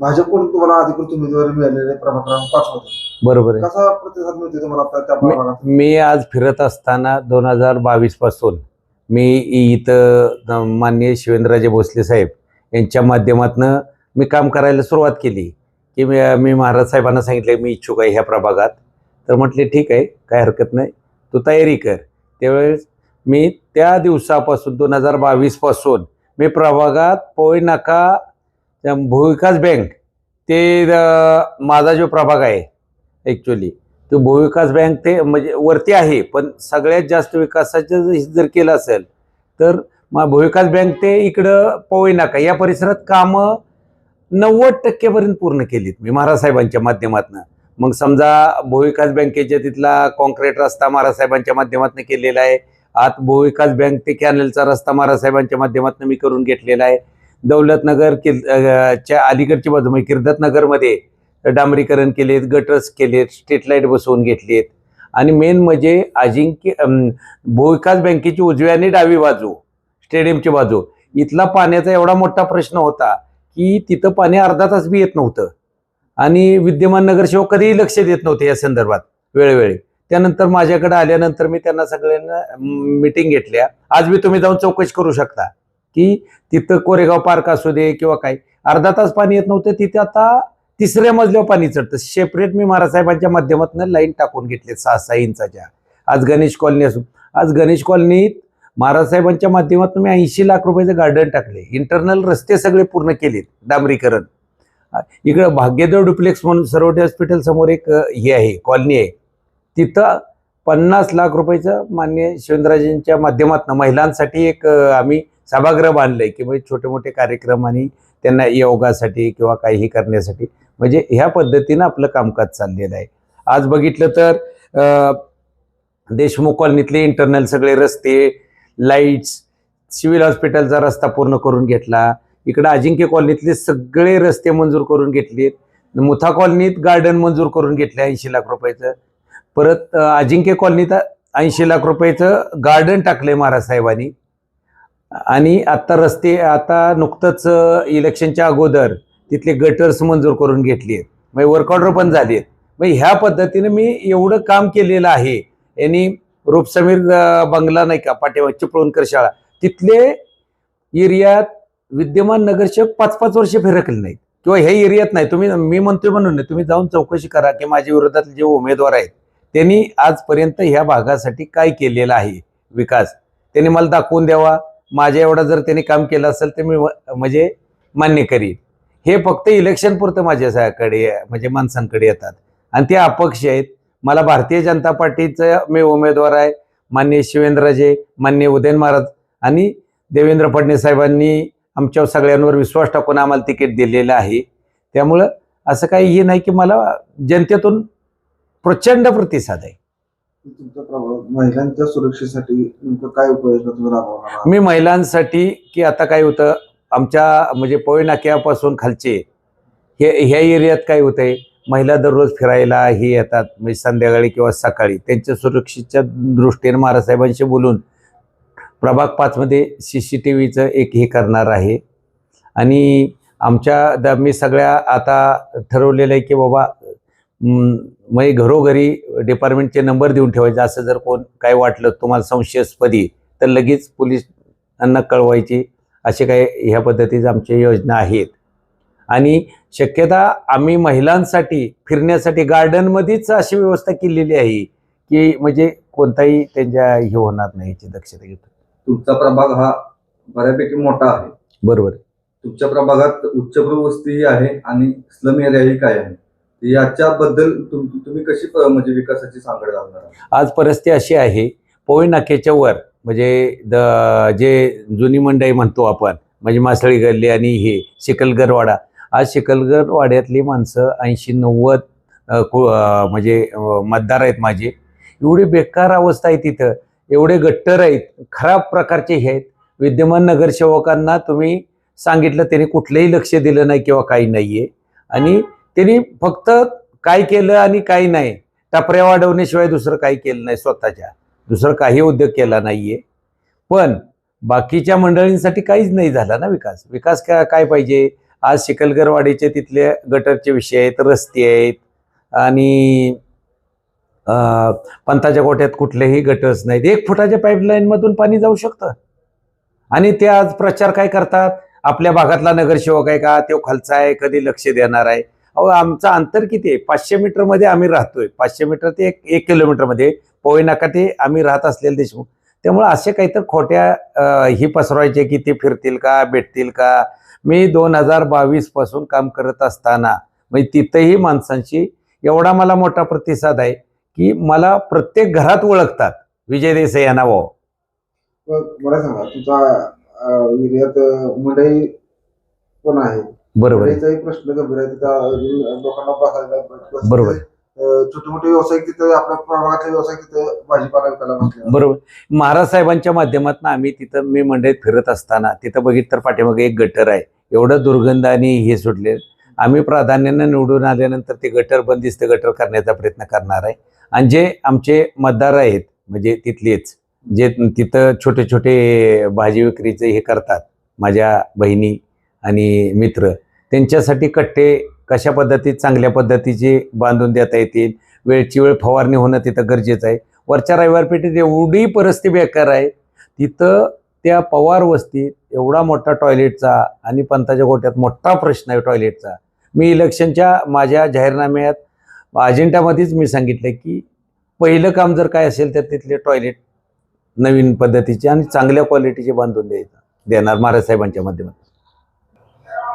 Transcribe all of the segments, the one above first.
भाजपकडून तुम्हाला अधिकृत उमेदवारी मिळालेली प्रभाग क्रमांक पाच मध्ये. बरोबर आहे. कसा प्रतिसाद मिळतो तुम्हाला आता त्या मी- प्रभागात? मी आज फिरत असताना दोन हजार बावीसपासून मी इथं अं, माननीय शिवेंद्रराजे भोसले साहेब यांच्या माध्यमातनं मी काम करायला सुरुवात केली. की मी मी महाराज साहेबांना सांगितले मी इच्छुक आहे ह्या प्रभागात. तर म्हटले ठीक आहे काय हरकत नाही. तू तयारी कर. त्यावेळेस मी त्या दिवसापासून दोन हजार बावीसपासून मी प्रभागात पोय नाका त्या भूविकास बँक ते माझा जो प्रभाग आहे ॲक्च्युली तो भूविकास बँक ते म्हणजे वरती आहे पण सगळ्यात जास्त विकासाचं जर- जर केलं असेल तर मग भूविकास बँक ते इकडं पवई नाका. या परिसरात कामं नव्वद टक्केपर्यंत पूर्ण केलीत मी महाराज साहेबांच्या माध्यमातून. मग समजा भूविकास बँकेच्या तिथला कॉन्क्रीट रस्ता महाराज साहेबांच्या माध्यमातून केलेला आहे आत भूविकास बँक ते कॅनलचा रस्ता महाराज साहेबांच्या माध्यमातून मी करून घेतलेला आहे. दौलतनगर किर च्या अलीकडची बाजू म्हणजे किर्दतनगरमध्ये डांबरीकरण केलेत गटर्स केलेत स्ट्रीट लाइट बसवून घेतलेत. आणि मेन म्हणजे अजिंक्य भूविकास बँकेची उजवी आणि डावी बाजू स्टेडियमची बाजू. इथला पाण्याचा एवढा मोठा प्रश्न होता की तिथं पाणी अर्धा तास बी येत नव्हतं. आणि विद्यमान नगरसेवक कधीही लक्ष देत नव्हते या संदर्भात वेळोवेळी. त्यानंतर माझ्याकडे आल्यानंतर मी त्यांना सगळ्यांना मिटिंग घेतल्या. आज मी तुम्ही जाऊन चौकशी करू शकता. की तिथं कोरेगाव पार्क असू दे किंवा काय. अर्धा तास पाणी येत नव्हतं तिथे आता तिसऱ्या मजल्यावर पाणी चढतं. सेपरेट मी महाराजसाहेबांच्या माध्यमातून लाईन टाकून घेतले सहा सहा इंचाच्या. आज गणेश कॉलनी असून. आज गणेश कॉलनीत महाराजसाहेबांच्या माध्यमातून मी ऐंशी लाख रुपयाचं गार्डन टाकले इंटरनल रस्ते सगळे पूर्ण केलेत. डांबरीकरण. इकडं भाग्यदेव डुप्लेक्स म्हणून सरोटे हॉस्पिटल समोर एक हे आहे कॉलनी आहे. तिथं पन्नास लाख रुपयाचं मान्य शिवेंद्रराजेंच्या माध्यमातून महिलांसाठी एक आम्ही सभागृह बांधलंय की म्हणजे छोटे मोठे कार्यक्रम आणि त्यांना योगासाठी किंवा काहीही करण्यासाठी. म्हणजे ह्या पद्धतीनं आपलं कामकाज चाललेलं आहे. आज बघितलं तर देशमुख कॉलनीतले इंटरनल सगळे रस्ते लाईट्स सिव्हिल हॉस्पिटलचा रस्ता पूर्ण करून घेतला. इकडं अजिंक्य कॉलनीतले सगळे रस्ते मंजूर करून घेतलेत. मुथा कॉलनीत गार्डन मंजूर करून घेतले ऐंशी लाख रुपयाचं. परत अजिंक्य कॉलनीत ऐंशी लाख रुपयाचं गार्डन टाकलंय महाराज साहेबांनी. आणि आता रस्ते आता नुकतंच इलेक्शनच्या अगोदर तिथले गटर्स मंजूर करून घेतली आहेत. म्हणजे वर्क ऑर्डर पण झाली आहेत. मग ह्या पद्धतीने मी एवढं काम केलेलं आहे. यांनी रूपसमीर बंगला नाही का पाठीमाग चिपळूणकर शाळा तिथले एरियात विद्यमान नगरसेवक पाच पाच वर्ष फिरकले नाहीत. किंवा हे एरियात नाही तुम्ही मी म्हणतोय म्हणून नाही तुम्ही जाऊन चौकशी करा की माझ्या विरोधातले जे उमेदवार आहेत त्यांनी आजपर्यंत ह्या भागासाठी काय केलेलं आहे विकास? त्यांनी मला दाखवून द्यावा. माझ्या एवढा जर त्यांनी काम केलं असेल तर मी म्हणजे मान्य करीन. हे फक्त इलेक्शन पुरतं माझ्याकडे म्हणजे माणसांकडे येतात. आणि ते अपक्ष आहेत. मला भारतीय जनता पार्टीचं मी उमेदवार आहे. मान्य शिवेंद्रजे मान्य उदयन महाराज आणि देवेंद्र फडणवीस साहेबांनी आमच्या सगळ्यांवर विश्वास टाकून आम्हाला तिकीट दिलेलं आहे. त्यामुळं असं काही हे नाही की मला जनतेतून प्रचंड प्रतिसाद आहे. तुमचा महिलांच्या सुरक्षेसाठी नेमकं काय उपाययोजना तुम्ही राबवणार आहात? मी महिलांसाठी की आता काय होतं आमच्या म्हणजे पोय नाक्यापासून खालचे हे ह्या एरियात काय होतंय महिला दररोज फिरायला हे येतात म्हणजे संध्याकाळी किंवा सकाळी त्यांच्या सुरक्षेच्या दृष्टीने महाराजसाहेबांशी बोलून प्रभाग पाचमध्ये सी सी टी व्हीचं एक हे करणार आहे आणि आमच्या द मी सगळ्या आता ठरवलेलं आहे की बाबा म, म्हणजे घरोघरी डिपार्टमेंटचे नंबर देऊन ठेवायचे. असं जर कोण काय वाटलं तुम्हाला संशयास्पदी तर लगेच पोलिसांना कळवायची. असे काय ह्या पद्धतीच्या आमच्या योजना आहेत. आणि शक्यता आम्ही महिलांसाठी फिरण्यासाठी गार्डनमध्येच अशी व्यवस्था केलेली आहे की म्हणजे कोणताही त्यांच्या हे होणार नाही याची दक्षता घेतो. तुमचा प्रभाग हा बऱ्यापैकी मोठा आहे. बरोबर. तुमच्या प्रभागात उच्चभ्रू वस्तीही आहे आणि स्लम एरियाही काय आहे. याच्याबद्दल तुम- तुम्ही कशी म्हणजे विकासाची सांगड घालणार आज परिस्थिती अशी आहे पोळी नाक्याच्या वर म्हणजे द जे जुनी मंडई म्हणतो आपण म्हणजे मासळी गल्ली आणि हे शिकलगरवाडा. आज शिकलगरवाड्यातली माणसं ऐंशी नव्वद कु- म्हणजे मतदार आहेत माझे. एवढी बेकार अवस्था आहे तिथं. एवढे गट्टर आहेत खराब प्रकारचे हे आहेत. विद्यमान नगरसेवकांना तुम्ही सांगितलं त्यांनी कुठलंही लक्ष दिलं नाही किंवा काही नाही आहे आणि त्यांनी फक्त काय केलं आणि काही नाही. टपऱ्या वाढवण्याशिवाय दुसरं काही केलं नाही स्वतःच्या. दुसरं काही उद्योग केला नाहीये. पण बाकीच्या मंडळींसाठी काहीच नाही झाला ना विकास. विकास का काय पाहिजे? आज शिकलगरवाडीचे तिथले गटरचे विषय आहेत रस्ते आहेत आणि पंताच्या गोट्यात कुठलेही गटर्स नाहीत. एक फुटाच्या पाईपलाईनमधून पाणी जाऊ शकतं. आणि ते आज प्रचार काय करतात? आपल्या भागातला नगरसेवक आहे का? तो खालचा आहे कधी लक्ष देणार आहे? अहो आमचं अंतर किती आहे? पाचशे मीटरमध्ये आम्ही राहतोय. पाचशे मीटर ते एक एक किलोमीटरमध्ये पोय नाका ते आम्ही राहत असलेले देशमुख. त्यामुळे असे काहीतरी खोट्या ही पसरवायचे की ते फिरतील का भेटतील का? मी दोन हजार बावीसपासून काम करत असताना म्हणजे तिथंही माणसांशी एवढा मला मोठा प्रतिसाद आहे की मला प्रत्येक घरात ओळखतात. विजय देसाई यांना भाऊ. मला सांगा. तुमचा मंडई पण आहे. बरोबर आहे. प्रश्न गंभीर आहे. तिथं लोकांना बसायला बरोबर. छोटे मोठे व्यवसाय तिथं आपल्या प्रभागातले व्यवसाय तिथं भाजीपाला विकायला बरोबर महाराज साहेबांच्या माध्यमातून आम्ही तिथं मी मंडईत फिरत असताना तिथं बघितलं तर पाठीमागे एक गटर आहे. एवढं दुर्गंध आणि हे सुटले. आम्ही प्राधान्यानं निवडून आल्यानंतर ते गटर बंदिस्त गटर करण्याचा प्रयत्न करणार आहे. आणि जे आमचे मतदार आहेत म्हणजे तिथलेच जे तिथं छोटे छोटे भाजी विक्रीचे हे करतात. माझ्या बहिणी आणि मित्र. त्यांच्यासाठी कट्टे कशा पद्धतीत चांगल्या पद्धतीचे बांधून देता येतील? वेळची वेळ फवारणी होणं तिथं गरजेचं आहे. वरच्या रविवार पेठेत एवढी परिस्थिती बेकार आहे तिथं त्या पवार वस्तीत एवढा मोठा टॉयलेटचा आणि पंताच्या गोट्यात मोठा प्रश्न आहे टॉयलेटचा. मी इलेक्शनच्या माझ्या जाहीरनाम्यात अजेंडामध्येच मी सांगितलं की पहिलं काम जर काय असेल तर तिथले टॉयलेट नवीन पद्धतीचे आणि चांगल्या क्वालिटीचे बांधून द्यायचं देणार महाराज साहेबांच्या माध्यमातून.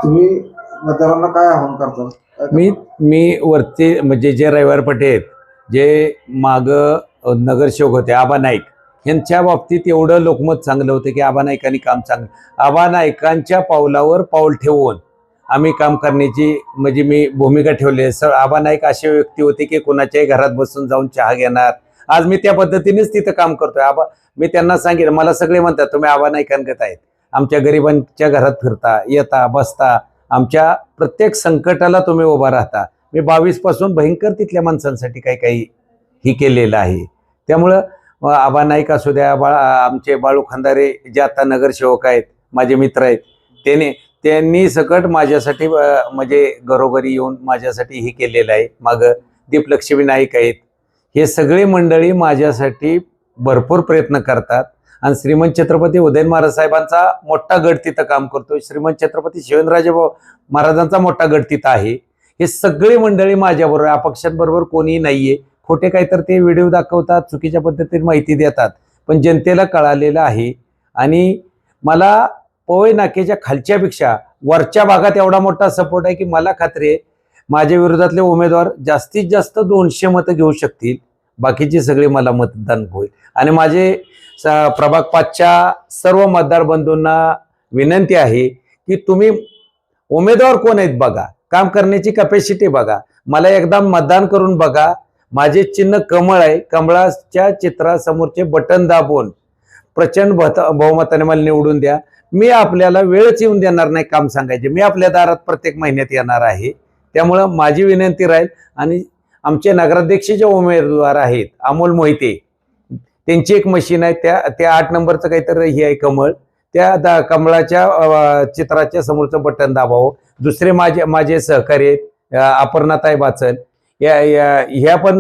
तुम्ही मतदारांना काय आव्हान करता? काय मी? मी वरचे म्हणजे जे रविवार पटे आहेत जे माग नगरसेवक होते आबा नाईक यांच्या बाबतीत एवढं लोकमत चांगलं होतं की आबा नाईकांनी काम चांगलं आबा नाईकांच्या पावलावर पाऊल ठेवून आम्ही काम करण्याची म्हणजे मी भूमिका ठेवली आहे. सर आबा नाईक असे व्यक्ती होते की कोणाच्याही घरात बसून जाऊन चहा घेणार. आज मी त्या पद्धतीनेच तिथं काम करतोय. आबा मी त्यांना सांगेन मला सगळे म्हणतात तुम्ही आबा नाईकांगत आहेत. आमच्या गरिबांच्या घरात फिरता येता बसता आमच्या प्रत्येक संकटाला तुम्ही उभा राहता. मी बावीसपासून भयंकर तिथल्या माणसांसाठी काही काही ही केलेलं आहे. त्यामुळं आबा नाईक असू द्या बाळा आमचे बाळू खंदारे जे आता नगरसेवक आहेत माझे मित्र आहेत त्याने त्यांनी सकट माझ्यासाठी म्हणजे घरोघरी येऊन माझ्यासाठी हे केलेलं आहे. मागं दीपलक्ष्मी नाईक आहेत. हे सगळे मंडळी माझ्यासाठी भरपूर प्रयत्न करतात. आणि श्रीमंत छत्रपती उदयन महाराज साहेबांचा मोठा गट तिथं काम करतो श्रीमंत छत्रपती शिवेंद्रराजे महाराजांचा मोठा गट तिथं आहे. हे सगळी मंडळी माझ्याबरोबर अपक्षांबरोबर कोणीही नाहीये. खोटे काहीतर ते व्हिडिओ दाखवतात चुकीच्या पद्धतीने माहिती देतात. पण जनतेला कळालेलं आहे. आणि मला पोय नाकेच्या खालच्यापेक्षा वरच्या भागात एवढा मोठा सपोर्ट आहे की मला खात्री आहे माझ्या विरोधातले उमेदवार जास्तीत जास्त दोनशे मतं घेऊ शकतील. बाकीचे सगळे मला मतदान होईल. आणि माझे प्रभाग पाचच्या सर्व मतदार बंधूंना विनंती आहे की तुम्ही उमेदवार कोण आहेत बघा. काम करण्याची कपॅसिटी बघा. मला एकदा मतदान करून बघा. माझे चिन्ह कमळ आहे. कमळाच्या चित्रासमोरचे बटन दाबून प्रचंड भत बहुमताने मला निवडून द्या. मी आपल्याला वेळच येऊन देणार नाही काम सांगायचे. मी आपल्या दारात प्रत्येक महिन्यात येणार आहे. त्यामुळं माझी विनंती राहील आणि आमचे नगराध्यक्ष जे उमेदवार आहेत अमोल मोहिते त्यांची एक मशीन आहे त्या त्या आठ नंबरचं काहीतरी हे आहे कमळ. त्या कमळाच्या चित्राच्या समोरचं बटन दाबावं. दुसरे माझे माझे सहकारी आहेत अं, अपर्णाताई या ह्या पण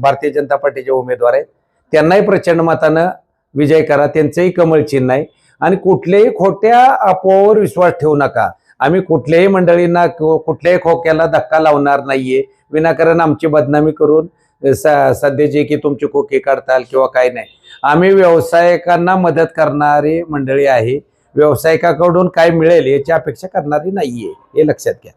भारतीय जनता पार्टीचे उमेदवार आहेत. त्यांनाही प्रचंड मतानं विजय करा. त्यांचंही कमळ चिन्ह आहे. आणि कुठल्याही खोट्या अपोवर विश्वास ठेवू नका. आम्ही कुठल्याही मंडळींना कुठल्याही खोक्याला धक्का लावणार नाहीये. विनाकारण आमची बदनामी करून सध्याचे की तुमची खोके काढताल किंवा काय नाही. आम्ही व्यावसायिकांना मदत करणारी मंडळी आहे. व्यावसायिकाकडून काय मिळेल याची अपेक्षा करणारी नाहीये हे लक्षात घ्या.